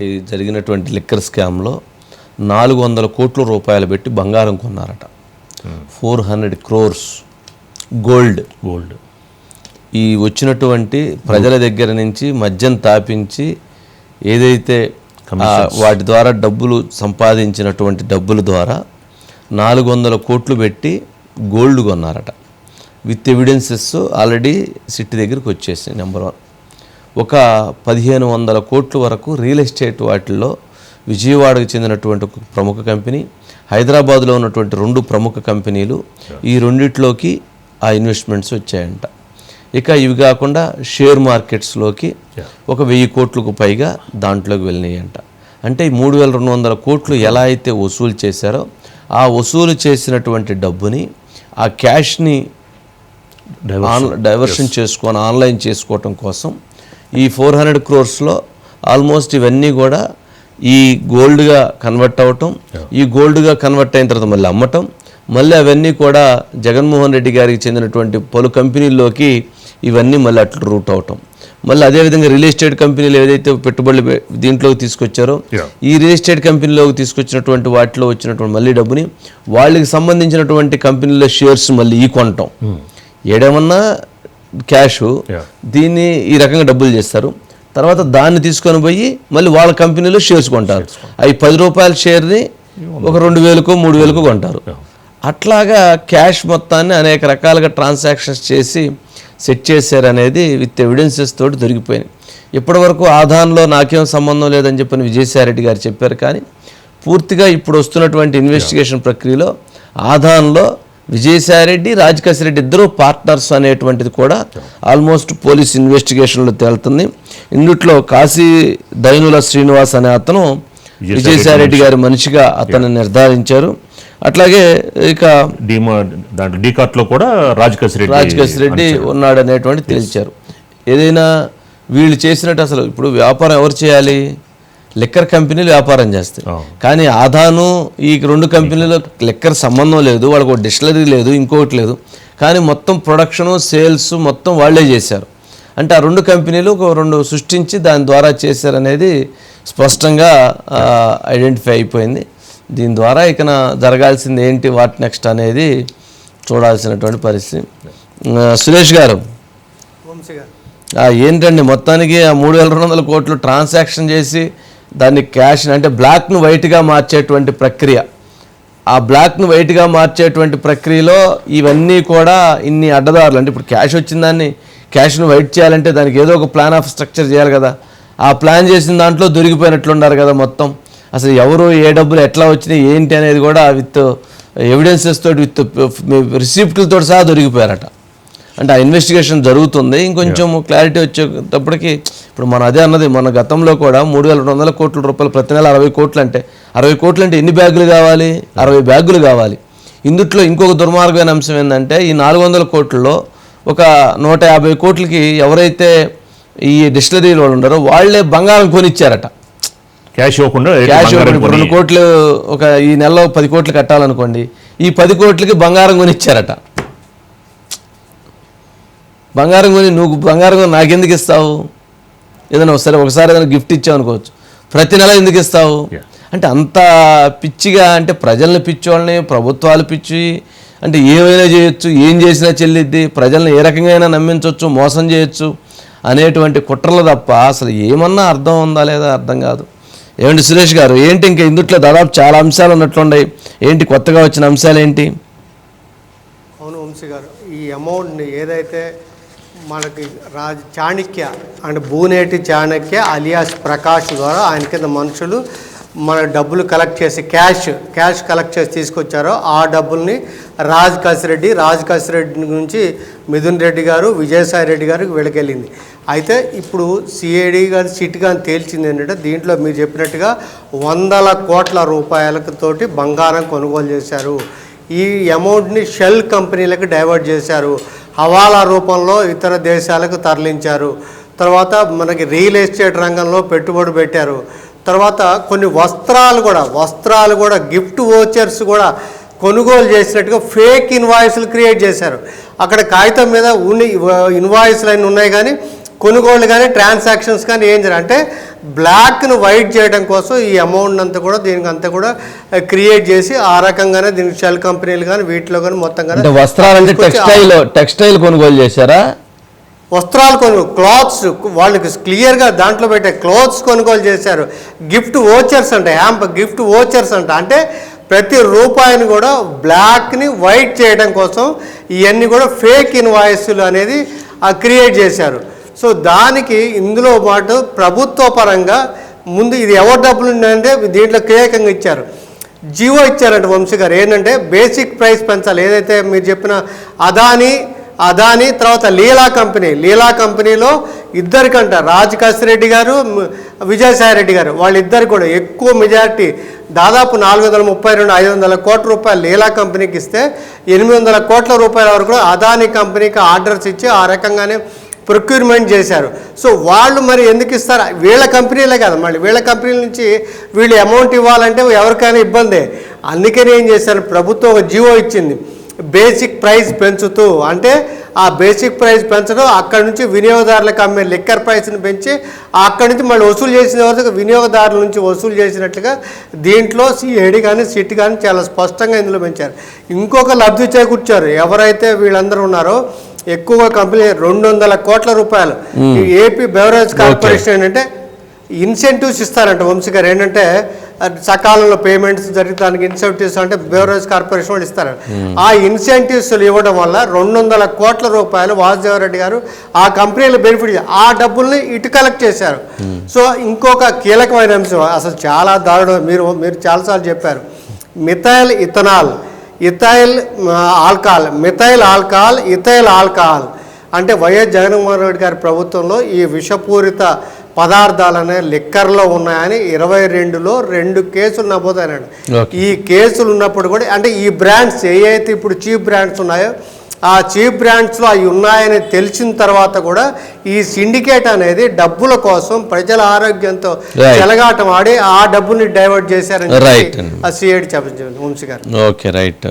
ఈ జరిగినటువంటి లిక్కర్ స్కామ్లో నాలుగు వందల కోట్ల రూపాయలు పెట్టి బంగారం కొన్నారట. Four hundred crores gold. Gold. ఈ వచ్చినటువంటి ప్రజల దగ్గర నుంచి మద్యం తాపించి ఏదైతే వాటి ద్వారా డబ్బులు సంపాదించినటువంటి డబ్బుల ద్వారా నాలుగు వందల కోట్లు పెట్టి గోల్డ్ కొన్నారట. విత్ ఎవిడెన్సెస్ ఆల్రెడీ సిటీ దగ్గరికి వచ్చేసాయి నెంబర్ వన్. ఒక పదిహేను వందల కోట్ల వరకు రియల్ ఎస్టేట్ వాటిల్లో విజయవాడకు చెందినటువంటి ఒక ప్రముఖ కంపెనీ హైదరాబాద్లో ఉన్నటువంటి రెండు ప్రముఖ కంపెనీలు ఈ రెండిట్లోకి ఆ ఇన్వెస్ట్మెంట్స్ వచ్చాయంట. ఇక ఇవి కాకుండా షేర్ మార్కెట్స్లోకి ఒక వెయ్యి కోట్లకు పైగా దాంట్లోకి వెళ్ళినాయంట. అంటే ఈ మూడు వేల రెండు వందల కోట్లు ఎలా అయితే వసూలు చేశారో ఆ వసూలు చేసినటువంటి డబ్బుని ఆ క్యాష్ని ఆన్ డైవర్షన్ చేసుకొని ఆన్లైన్ చేసుకోవటం కోసం ఈ ఫోర్ హండ్రెడ్ క్రోర్స్లో ఆల్మోస్ట్ ఇవన్నీ కూడా ఈ గోల్డ్గా కన్వర్ట్ అవ్వటం ఈ గోల్డ్గా కన్వర్ట్ అయిన తర్వాత మళ్ళీ అమ్మటం మళ్ళీ అవన్నీ కూడా జగన్మోహన్ రెడ్డి గారికి చెందినటువంటి పలు కంపెనీల్లోకి ఇవన్నీ మళ్ళీ అట్లా రూట్ అవటం మళ్ళీ అదేవిధంగా రియల్ ఎస్టేట్ కంపెనీలు ఏదైతే పెట్టుబడులు దీంట్లోకి తీసుకొచ్చారో. ఈ రియల్ ఎస్టేట్ కంపెనీలోకి తీసుకొచ్చినటువంటి వాటిలో వచ్చినటువంటి మళ్ళీ డబ్బుని వాళ్ళకి సంబంధించినటువంటి కంపెనీల షేర్స్ మళ్ళీ ఈ కొనటం. ఏడేమన్నా క్యాష్. దీన్ని ఈ రకంగా డబ్బులు చేస్తారు. తర్వాత దాన్ని తీసుకొని పోయి మళ్ళీ వాళ్ళ కంపెనీలో షేర్స్ కొంటారు. అవి పది రూపాయల షేర్ని ఒక రెండు వేలకు మూడు వేలకు కొంటారు. అట్లాగా క్యాష్ మొత్తాన్ని అనేక రకాలుగా ట్రాన్సాక్షన్స్ చేసి సెట్ చేశారు అనేది విత్ ఎవిడెన్సెస్ తోటి దొరికిపోయింది ఇప్పటివరకు ఆధాన్లో నాకేం సంబంధం లేదని చెప్పని విజయసాయిరెడ్డి గారు చెప్పారు కానీ పూర్తిగా ఇప్పుడు వస్తున్నటువంటి ఇన్వెస్టిగేషన్ ప్రక్రియలో ఆధాన్లో విజయసాయిరెడ్డి రాజకేశ్వర రెడ్డి ఇద్దరు పార్ట్నర్స్ అనేటువంటిది కూడా ఆల్మోస్ట్ పోలీస్ ఇన్వెస్టిగేషన్లో తేలుతుంది. ఇందుట్లో కాశీ దైనుల శ్రీనివాస్ అనే అతను విజయసాయిరెడ్డి గారి మనిషిగా అతను నిర్ధారించారు. అట్లాగే ఇక డీమా దాంట్లో డీకాట్లో కూడా రాజకేశ్ రెడ్డి రాజకేశ్ రెడ్డి ఉన్నాడు అనేటువంటి తేల్చారు. ఏదైనా వీళ్ళు చేసినట్టు అసలు ఇప్పుడు వ్యాపారం ఎవరు చేయాలి? లిక్కర్ కంపెనీలు వ్యాపారం చేస్తాయి. కానీ ఆదాను ఈ రెండు కంపెనీలో లిక్కర్ సంబంధం లేదు వాళ్ళకు ఒక డిస్టిలరీ లేదు ఇంకొకటి లేదు. కానీ మొత్తం ప్రొడక్షను సేల్స్ మొత్తం వాళ్ళే చేశారు. అంటే ఆ రెండు కంపెనీలు ఒక రెండు సృష్టించి దాని ద్వారా చేశారనేది స్పష్టంగా ఐడెంటిఫై అయిపోయింది. దీని ద్వారా ఇక జరగాల్సింది ఏంటి వాట్ నెక్స్ట్ అనేది చూడాల్సినటువంటి పరిస్థితి. సురేష్ గారు. వంశీ గారు. ఆ, ఏంటండి మొత్తానికి ఆ మూడు వేల రెండు వందల కోట్లు ట్రాన్సాక్షన్ చేసి దాన్ని క్యాష్ అంటే బ్లాక్ను వైట్గా మార్చేటువంటి ప్రక్రియ. ఆ బ్లాక్ను వైట్గా మార్చేటువంటి ప్రక్రియలో ఇవన్నీ కూడా ఇన్ని అడ్డదారులు. అంటే ఇప్పుడు క్యాష్ వచ్చిన దాన్ని క్యాష్ను వైట్ చేయాలంటే దానికి ఏదో ఒక ప్లాన్ ఆఫ్ స్ట్రక్చర్ చేయాలి కదా. ఆ ప్లాన్ చేసిన దాంట్లో దొరికిపోయినట్లున్నారు కదా మొత్తం. అసలు ఎవరు ఏ డబ్బులు ఎట్లా వచ్చినాయి ఏంటి అనేది కూడా విత్ ఎవిడెన్సెస్ తోటి విత్ రిసిప్ట్లతో సహా దొరికిపోయారట. అంటే ఆ ఇన్వెస్టిగేషన్ జరుగుతుంది. ఇంకొంచెం క్లారిటీ వచ్చేటప్పటికి ఇప్పుడు మనం అదే అన్నది మన గతంలో కూడా మూడు వేల రెండు వందల కోట్ల రూపాయలు ప్రతి నెల అరవై కోట్లు అంటే అరవై కోట్లు అంటే ఎన్ని బ్యాగులు కావాలి? అరవై బ్యాగులు కావాలి. ఇందుట్లో ఇంకొక దుర్మార్గమైన అంశం ఏంటంటే ఈ నాలుగు వందల కోట్లలో ఒక నూట యాభై కోట్లకి ఎవరైతే ఈ డిస్టిలరీ వాళ్ళు ఉన్నారో వాళ్ళే బంగారం కొనిచ్చారట. క్యాష్ ఇవ్వకుండా క్యాష్ రెండు కోట్లు ఒక ఈ నెలలో పది కోట్లు కట్టాలనుకోండి ఈ పది కోట్లకి బంగారం కొనిచ్చారట. బంగారం కొని నువ్వు బంగారం కొని నాకెందుకు ఇస్తావు? ఏదైనా సరే ఒకసారి ఏదైనా గిఫ్ట్ ఇచ్చావు అనుకోవచ్చు. ప్రతి నెల ఎందుకు ఇస్తావు. అంటే అంత పిచ్చిగా అంటే ప్రజల్ని పిచ్చోళ్ళని ప్రభుత్వాలు పిచ్చి అంటే ఏమైనా చేయొచ్చు ఏం చేసినా చెల్లిద్ది ప్రజల్ని ఏ రకంగా అయినా నమ్మించవచ్చు మోసం చేయొచ్చు అనేటువంటి కుట్రలు తప్ప అసలు ఏమన్నా అర్థం ఉందా లేదా అర్థం కాదు. ఏమండి సురేష్ గారు ఏంటి ఇంకా ఇందుట్లో దాదాపు చాలా అంశాలు ఉన్నట్లున్నాయి. ఏంటి కొత్తగా వచ్చిన అంశాలు ఏంటి? అవును వంశీ గారు ఈ అమౌంట్ని ఏదైతే మనకి రాజ్ చాణక్య అంటే భూనేటి చాణక్య అలియాస్ ప్రకాష్ ద్వారా ఆయన కింద మనుషులు మన డబ్బులు కలెక్ట్ చేసి క్యాష్ క్యాష్ కలెక్ట్ చేసి తీసుకొచ్చారో ఆ డబ్బుల్ని రాజ్ కసిరెడ్డి రాజ్ కసిరెడ్డి నుంచి మిథున్ రెడ్డి గారు విజయసాయి రెడ్డి గారికి వెళ్ళకెళ్ళింది అయితే ఇప్పుడు సిఐడి గారు సిట్ కానీ తేల్చింది ఏంటంటే దీంట్లో మీరు చెప్పినట్టుగా వందల కోట్ల రూపాయలతోటి బంగారం కొనుగోలు చేశారు. ఈ అమౌంట్ని షెల్ కంపెనీలకు డైవర్ట్ చేశారు. హవాలా రూపంలో ఇతర దేశాలకు తరలించారు. తర్వాత మనకి రియల్ ఎస్టేట్ రంగంలో పెట్టుబడి పెట్టారు. తర్వాత కొన్ని వస్త్రాలు కూడా వస్త్రాలు కూడా గిఫ్ట్ ఓచర్స్ కూడా కొనుగోలు చేసినట్టుగా ఫేక్ ఇన్వాయిస్లు క్రియేట్ చేశారు. అక్కడ కాగితం మీద ఉన్ని ఇన్వాయిస్లు అన్నీ ఉన్నాయి కానీ కొనుగోలు కానీ ట్రాన్సాక్షన్స్ కానీ ఏం జరగదు అంటే బ్లాక్ను వైట్ చేయడం కోసం ఈ అమౌంట్ అంతా కూడా దీనికి అంతా కూడా క్రియేట్ చేసి ఆ రకంగానే దీనికి షెల్ కంపెనీలు కానీ వీటిలో కానీ మొత్తం కానీ అంటే తీసుకొచ్చి ఆ- టెక్స్టైల్ టెక్స్టైల్ కొనుగోలు చేశారా? వస్త్రాలు కొను క్లాత్స్ వాళ్ళకి క్లియర్గా దాంట్లో పెట్టే క్లోత్స్ కొనుగోలు చేశారు. గిఫ్ట్ ఓచర్స్ అంట హ్యాంప్ గిఫ్ట్ ఓచర్స్ అంట. అంటే ప్రతి రూపాయిని కూడా బ్లాక్ని వైట్ చేయడం కోసం ఇవన్నీ కూడా ఫేక్ ఇన్వాయిస్లు అనేది క్రియేట్ చేశారు. సో దానికి ఇందులో పాటు ప్రభుత్వ పరంగా ముందు ఇది ఎవరి డబ్బులు ఉందంటే దీంట్లో కీలకంగా ఇచ్చారు. జియో ఇచ్చారంట వంశీ గారు. ఏంటంటే బేసిక్ ప్రైస్ పెంచాలి. ఏదైతే మీరు చెప్పిన అదాని అదాని తర్వాత లీలా కంపెనీ. లీలా కంపెనీలో ఇద్దరికంట రాజ్ రెడ్డి గారు విజయసాయి రెడ్డి గారు. వాళ్ళిద్దరు కూడా ఎక్కువ మెజారిటీ దాదాపు నాలుగు వందల ముప్పై రెండు ఐదు వందల కోట్ల రూపాయలు లీలా కంపెనీకి ఇస్తే ఎనిమిది వందల కోట్ల రూపాయల వరకు అదాని కంపెనీకి ఆర్డర్స్ ఇచ్చి ఆ రకంగానే ప్రొక్యూర్మెంట్ చేశారు. సో వాళ్ళు మరి ఎందుకు ఇస్తారు? వీళ్ళ కంపెనీలే కదా మళ్ళీ. వీళ్ళ కంపెనీల నుంచి వీళ్ళు అమౌంట్ ఇవ్వాలంటే ఎవరికైనా ఇబ్బందే. అందుకని ఏం చేశారు? ప్రభుత్వం ఒక జియో ఇచ్చింది. బేసిక్ ప్రైస్ పెంచుతూ. అంటే ఆ బేసిక్ ప్రైస్ పెంచడం అక్కడి నుంచి వినియోగదారులకు అమ్మే లిక్కర్ ప్రైస్ని పెంచి అక్కడి నుంచి మళ్ళీ వసూలు చేసిన వరకు వినియోగదారుల నుంచి వసూలు చేసినట్లుగా దీంట్లో సిఐడి కానీ సిట్ కానీ చాలా స్పష్టంగా ఇందులో పెంచారు. ఇంకొక లబ్ధి చేకూర్చారు. ఎవరైతే వీళ్ళందరూ ఉన్నారో ఎక్కువ కంపెనీ రెండు వందల కోట్ల రూపాయలు. ఏపీ బెవరేజ్ కార్పొరేషన్ ఏంటంటే ఇన్సెంటివ్స్ ఇస్తారంట వంశీ గారు ఏంటంటే సకాలంలో పేమెంట్స్ జరుగుతానికి ఇన్సెంటివ్స్ అంటే బెవరేజ్ కార్పొరేషన్ వాళ్ళు ఇస్తారు. ఆ ఇన్సెంటివ్స్ ఇవ్వడం వల్ల రెండు వందల కోట్ల రూపాయలు వాసుదేవరెడ్డి గారు ఆ కంపెనీలు బెనిఫిట్ ఆ డబ్బుల్ని ఇటు కలెక్ట్ చేశారు. సో ఇంకొక కీలకమైన అంశం అసలు చాలా దారుణం. మీరు మీరు చాలాసార్లు చెప్పారు. Methyl ethanol ethyl alcohol methyl alcohol ethyl alcohol అంటే వైఎస్ జగన్మోహన్ రెడ్డి గారి ప్రభుత్వంలో ఈ విషపూరిత పదార్థాలనే లిక్కర్లో ఉన్నాయని ఇరవై రెండులో రెండు కేసులు నమోదైనాడు. ఈ కేసులు ఉన్నప్పుడు కూడా అంటే ఈ బ్రాండ్స్ ఏ అయితే ఇప్పుడు చీప్ బ్రాండ్స్ ఉన్నాయో ఆ చీప్ బ్రాండ్స్లో అవి ఉన్నాయని తెలిసిన తర్వాత కూడా ఈ సిండికేట్ అనేది డబ్బుల కోసం ప్రజల ఆరోగ్యంతో. చెలగాటం ఆడి ఆ డబ్బుని డైవర్ట్ చేశారని ఆ సిఐడి చెప్పండి వంశీ గారు. Okay right